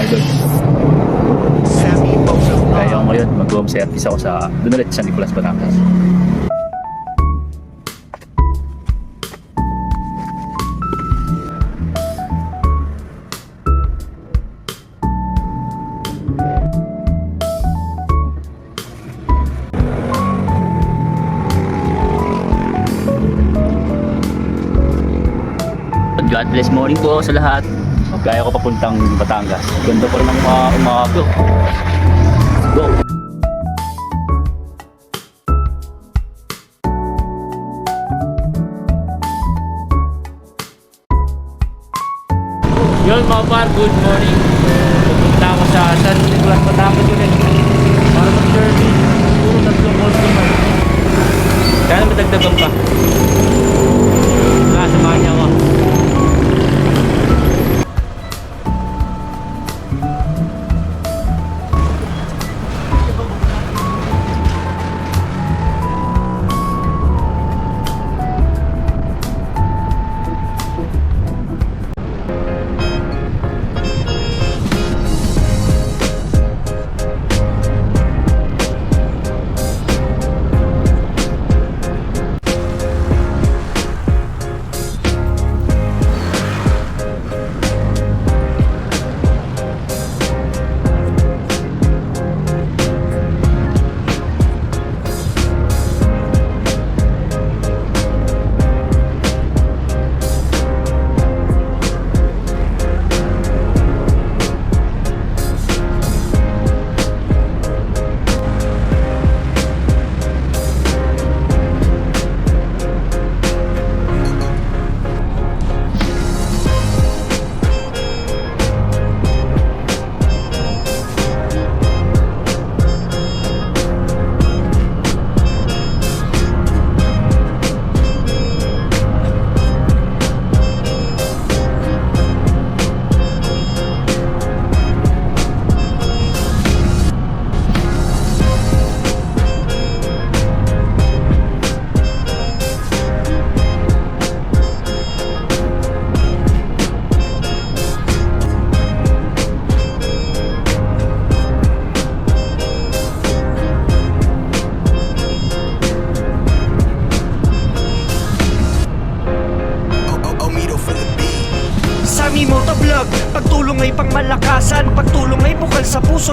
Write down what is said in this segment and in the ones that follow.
idol. Kaya ako ngayon, mag-home service ako sa doon ulit sa Nicolas Batangas. God bless morning po sa lahat. Gaya ko papuntang Batangas. Ganda pa rin ang mga umaga. Go! Yun mga par, good morning. Pupunta ako sa San Nicolas Batangas ulit. Para mag-service. Puro tatlong customer. Kaya madagdagan pa.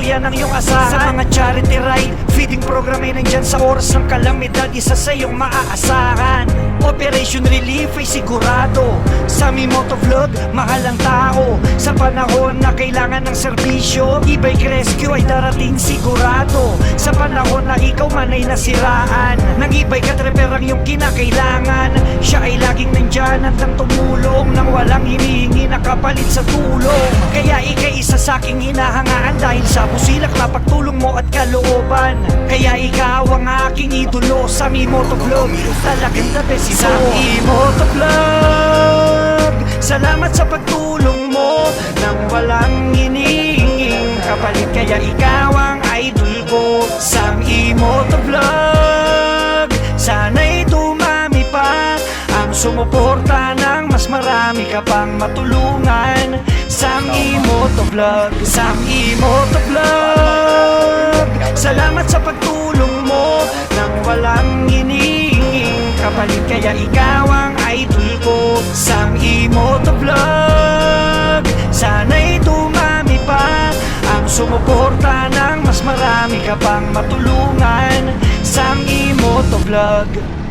Yan ang iyong asahan Sa mga charity ride Feeding program ay nandyan sa oras ng kalamidad Isa sa iyong maaasahan. Operation Relief ay sigurado. Sami Motovlog, mahal ang tao. Sa panahon na kailangan ng serbisyo E-bike rescue ay darating sigurado. Sa panahon na ikaw man ay nasiraan Nang e-bike at repair ang iyong kinakailangan. Siya ay laging nandyan handang tumulong Nang walang hinihingi na kapalit sa tulong. Kaya ikay isa sa aking hinahangaan Dahil sa busilak na pagtulong mo at kalooban Kaya ikaw ang aking idolo Sa Mi Motovlog Talagang the best ito Sa Mi Motovlog Salamat sa pagtulong mo. Nang walang hinihinging kapalit Kaya ikaw ang idol ko Sa Mi Motovlog Sana'y dumami pa Ang sumuporta ng mas marami ka pang matulungan. Sam Imotovlog Sam Imotovlog Salamat sa pagtulong mo Nang walang hinihinging kapalit. Kaya ikaw ang idol ko Sam Imotovlog Sana'y dumami pa Ang sumuporta ng mas marami ka pang matulungan Sam Imotovlog Yun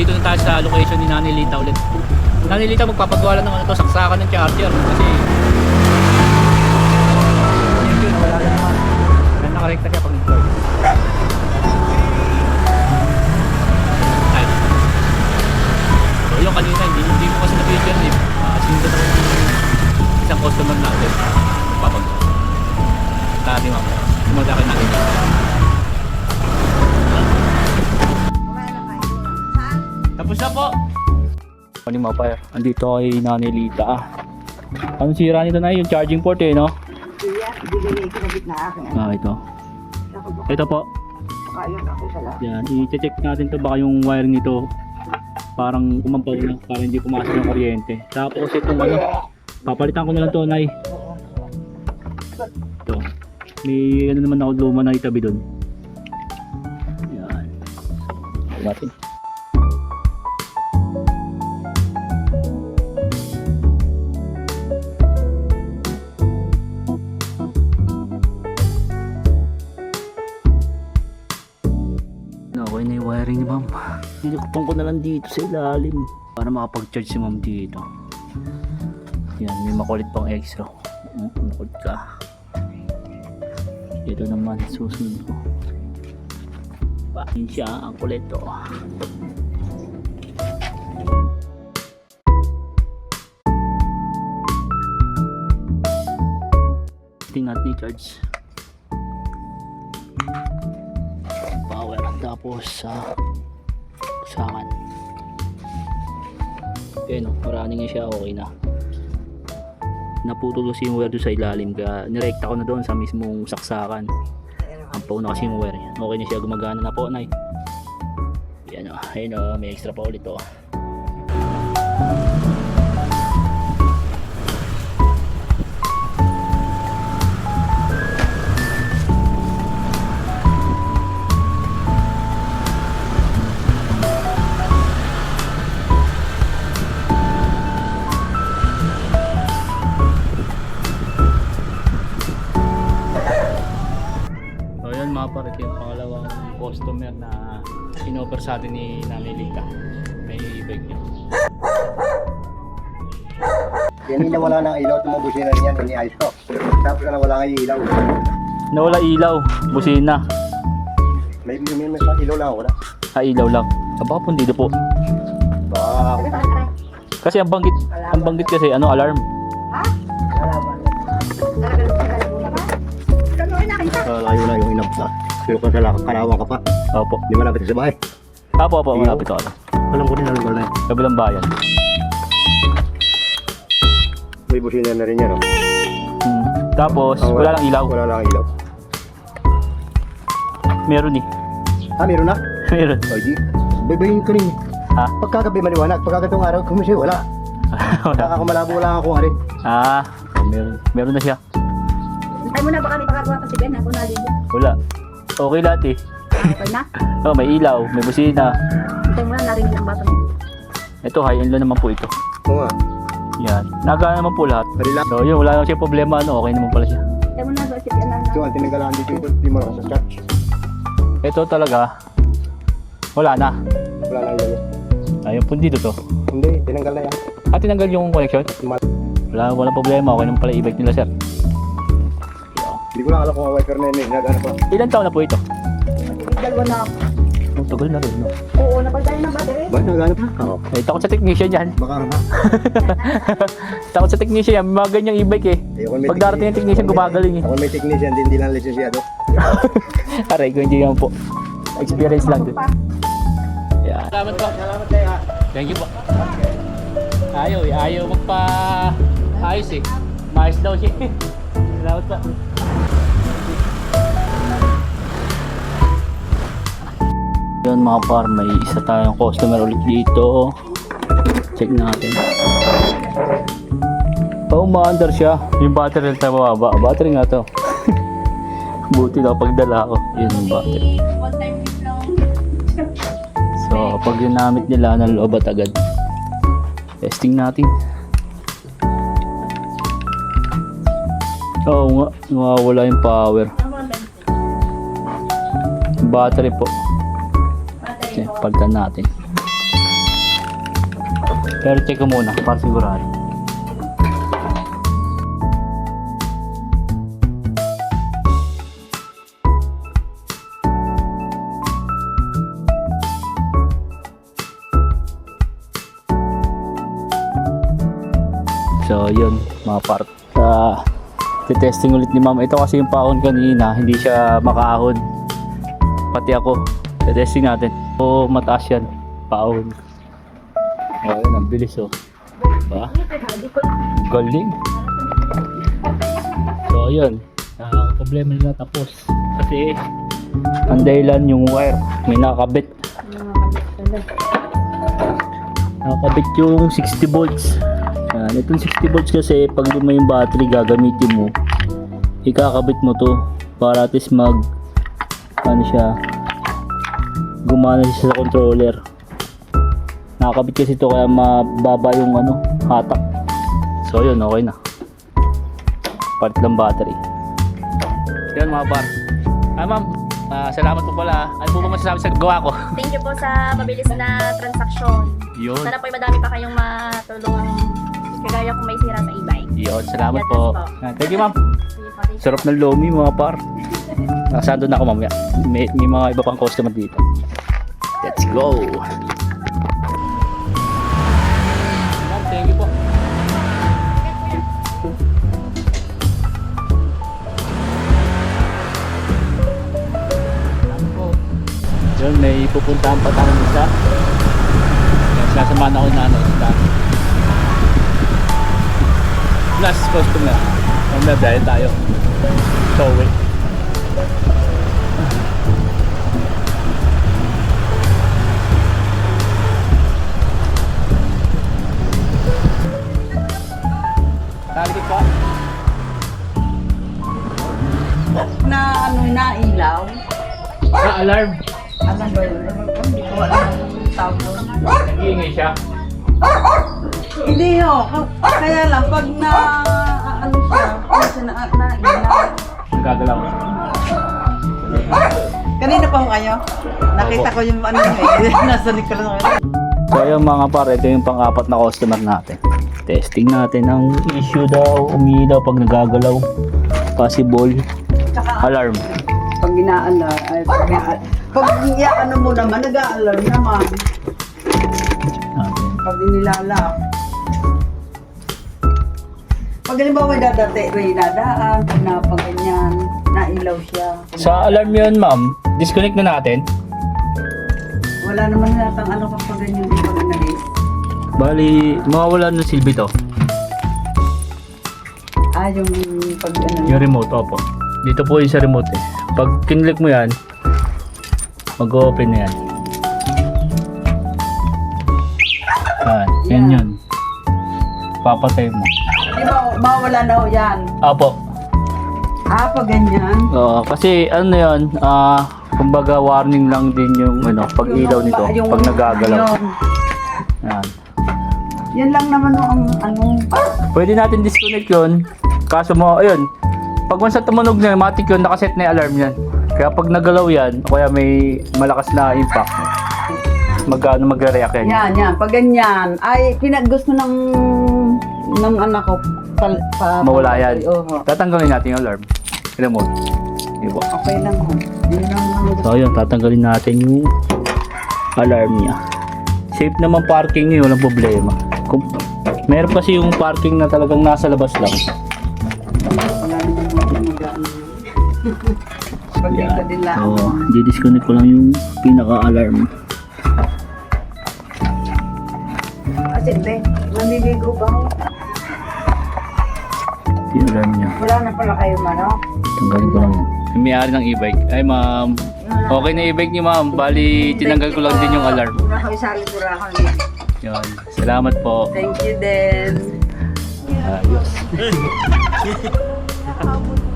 nandito na tayo sa location ni Nani Lita ulit. Nani Lita magpapagawa ng ano to, saksakan ng charger kasi yun wala na naman. Yan nakarekta siya pag nag Ay. So yung kanina, hindi, hindi mo kasi na-video yun eh. Uh, sinundan ako ng isang customer natin. Na mga par. Andito kay Nanay Lita. Anong sira nito na yung charging port eh, no? Iya, bibigay ko na gitna akin. Ah, ito. Ito po. Kaya ako sa lahat. Yan, i-check natin to baka yung wiring nito parang umampaw na para hindi pumasok yung kuryente. Tapos itong ano, papalitan ko na lang to, Nay. Ito. May ano naman ako luma na itabi doon. Yan. Natin. Dinukpong ko na lang dito sa ilalim para makapag-charge si ma'am dito. Yan, may makulit pang extra. Hmm, makulit ka. Dito naman, susunod ko. Pakin siya, ang kulit to. Tingnan natin i-charge. power tapos sa sakan okay no? Running na siya okay na. Naputulos yung wire doon sa ilalim kaya nirekta ko na doon sa mismong saksakan. Ang pao na kasi yung wire niya. Okay na siya gumagana na po nay. Yan o ayun o may extra pa ulit o So yun pare, ito yung pangalawang customer na inoffer sa atin ni Nanay Lita. May bag niya. Yan yung nawala ng ilaw, tumubusin na rin yan, ini-ayos ko. Tapos na nawala nga yung ilaw. Nawala ilaw, busina. May, may, may, may ilaw lang na. Ah, ilaw lang. Ah, baka pundido po. Baka Kasi ang banggit, ang banggit kasi ano, alarm. uh, layo na yung lakad, kalawang ka pa. Opo. Hindi malapit sa bahay. Apo, apo, malapit ako. Alam ko rin na lugar na yun. Kabilang bayan. May busina na rin yan. Oh. Hmm. Tapos, Ah, wala lang ilaw. Wala lang ilaw. Meron eh. Ah, meron na? Meron. O, di. Baybayin ko rin. Ha? Pagkagabi maliwanag, pagkagatong araw, kumisay, wala. wala. Kaka malabo lang ako nga rin. Ah, meron. Meron na siya. Ay mo na baka may pagkagawa pa si Ben, ako naligo. Wala. Okay lahat eh. Okay na? Oh, may ilaw, may busina. Hintay mo na, narinig ang bato mo. Ito, high-end lang naman po ito. Oo nga. Yan. Nagana naman po lahat. Relax. So, yun, wala naman siya problema. Ano, okay naman pala siya. Hintay mo na, ba, si Ben na. Ito, ang tinagalaan dito yung di mo lang sa church. Ito talaga, wala na. Wala lang ilaw. Ayun, pundido to. Hindi, tinanggal na yan. At tinanggal yung connection. Wala, walang problema. Okay naman pala i-bike nila, sir. Hindi ko lang alam kung ang wiper na yun. eh. Nagano pa. Ilan taon na po ito? Dalawa na. Ang tagal na rin, no? Oo, napagdali ng battery. Ba, nagano pa? Oo. Eh, takot sa technician yan. Baka nga. takot sa technician yan. Mga ganyang e-bike eh. Ayoko may Pag darating yung technician, gumagaling eh. Ako may technician din, hindi lang lisensyado. Aray ko, hindi yan po. Experience lang din. Yan. Salamat po. Salamat kayo. Thank you po. Ayaw eh. Ayaw magpa... Ayos eh. Maayos daw siya. Salamat po. Yun mga par, may isa tayong customer ulit dito. Check natin. Oh, umaandar siya. Yung battery na mababa. Battery nga to. Buti na pagdala ko. Yun yung battery. So, pag ginamit nila ng loobat agad. Testing natin. Oo nga, nawawala yung power. Battery po. Palitan natin. Pero check ko muna para sigurado. So, yun, mga part. Ah, testing ulit ni ma'am. Ito kasi yung paon kanina, hindi siya makaahon. Pati ako. Testing natin. O, mataas yan. Paon. Oh, yun, ang bilis oh. Diba? Galing. So, ayun. Ang problema nila tapos. Kasi, ang dahilan yung wire. May nakakabit. Nakakabit yung 60 volts. Yan. Itong 60 volts kasi, pag luma yung battery, gagamitin mo. Ikakabit mo to para at least mag ano siya gumana siya sa controller. Nakakabit kasi ito kaya mababa yung ano hatak so yun okay na. Part lang battery. Yun mga bar ah ma'am ah, salamat po pala. Ano po ba masasabi sa gawa ko? Thank you po sa mabilis na transaksyon. yun. Sana po ay madami pa kayong matulungang kagaya kung may sira sa e-bike. yun salamat po. bless po. Ah, thank you ma'am. Sarap ng lomi mga par. Nasaan doon ako mamaya. May, may mga iba pang customer dito go ma'am thank you po. Yun, may pupuntahan pa tayo isa. Sasamahan ako na ano, isda. Last customer. Mamaya dahil tayo. So, wait. Talikit pa. na ano na ilaw. Sa alarm. Ano ba yun? Hindi ko alam ang tawag. Nag-iingay siya. Hindi ho. Ka- Kaya lang pag na ano siya, siya na, na ilaw. Nagagalaw. Kanina pa ho kayo? Nakita ko yung ano eh. Nasa Nicolas. So yung mga pare, ito yung pang-apat na customer natin. Testing natin ang issue daw, umiilaw pag nagagalaw. Possible alarm. Pag inaalar, ay pag, ina- pag ano mo naman, nag-aalarm naman. Pag inilala. Pag halimbawa dadate, may dadaan, pag napaganyan, nailaw siya. Sa alarm yun ma'am, disconnect na natin. Wala naman natang ano kapag ganyan. Bali, mawawala ng silbi to. Ah, yung pag ano. Yung remote, opo. Dito po yung sa remote eh. Pag kinlik mo yan, mag-open na yan. Yan, yan yun. Papatay mo. Di ba, mawala na ho yan. Apo. Ah, pag ganyan. Oo, kasi ano yun, ah, kumbaga warning lang din yung ano, pag ilaw nito, Yung- pag nagagalaw. Yun. Yan. Lang naman ang ano. Pwede natin disconnect yun. Kaso mo, ayun, pag once na tumunog na, matik yun, nakaset na yung alarm yan. Kaya pag nagalaw yan, o kaya may malakas na impact, magano magre-react yan. Yan, yan. Pag ganyan, ay pinag gusto ng ng anak ko pal, pa, Mawala yan. Oo. Tatanggalin natin yung alarm. Remote. Diba? Okay lang ho. Yun lang naman gusto. So yun, tatanggalin natin yung alarm niya. Safe naman parking niya, walang problema. Kung, meron kasi yung parking na talagang nasa labas lang. Yan. So, di-disconnect ko lang yung pinaka-alarm. Kasi be, naliligo ba? Yung alarm niya. Wala na pala kayo mano? Tanggalin ko lang. Yung may-ari ng e-bike. Ay ma'am, okay na e-bike niyo ma'am. Bali, tinanggal ko lang din yung alarm. Mura ko isali ko. Yun. Salamat po. Thank you din. Ayos.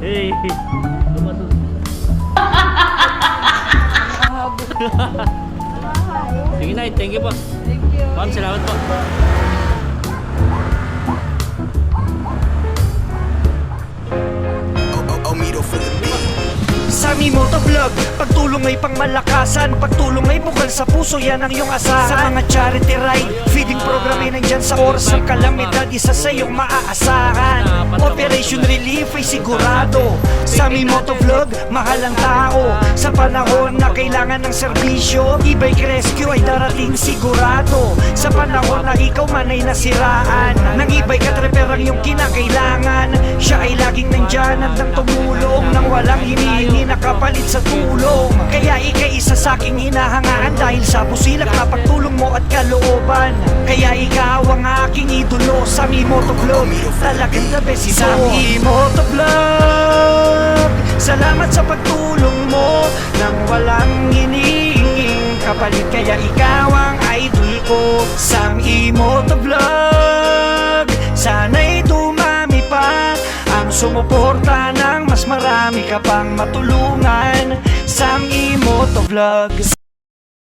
hey. Sige na, thank you po. Thank you. Ma'am, salamat po. Sami Motovlog Pagtulong ay pangmalakasan. Pagtulong ay bukal sa puso Yan ang iyong asahan. Sa mga charity ride nandyan sa oras ng kalamidad Isa sa iyong maaasahan. Operation Relief ay sigurado. Sami Motovlog Mahal ang tao. Sa panahon na kailangan ng serbisyo E-bike rescue ay darating sigurado. Sa panahon na ikaw man ay nasiraan Nang e-bike at repair ang iyong kinakailangan. Siya ay laging nandyan Handang tumulong Nang walang hinihingi na kapalit sa tulong. Kaya ikay isa sa aking hinahangaan Dahil sa busilak na pagtulong mo at ikaw idolo Sa Motovlog Talagang the best ito Sa Motovlog Salamat sa pagtulong mo. Nang walang hinihinging kapalit Kaya ikaw ang idol ko. Sa Motovlog Sana'y dumami pa. Ang sumuporta ng mas marami ka pang matulungan. Sa Motovlog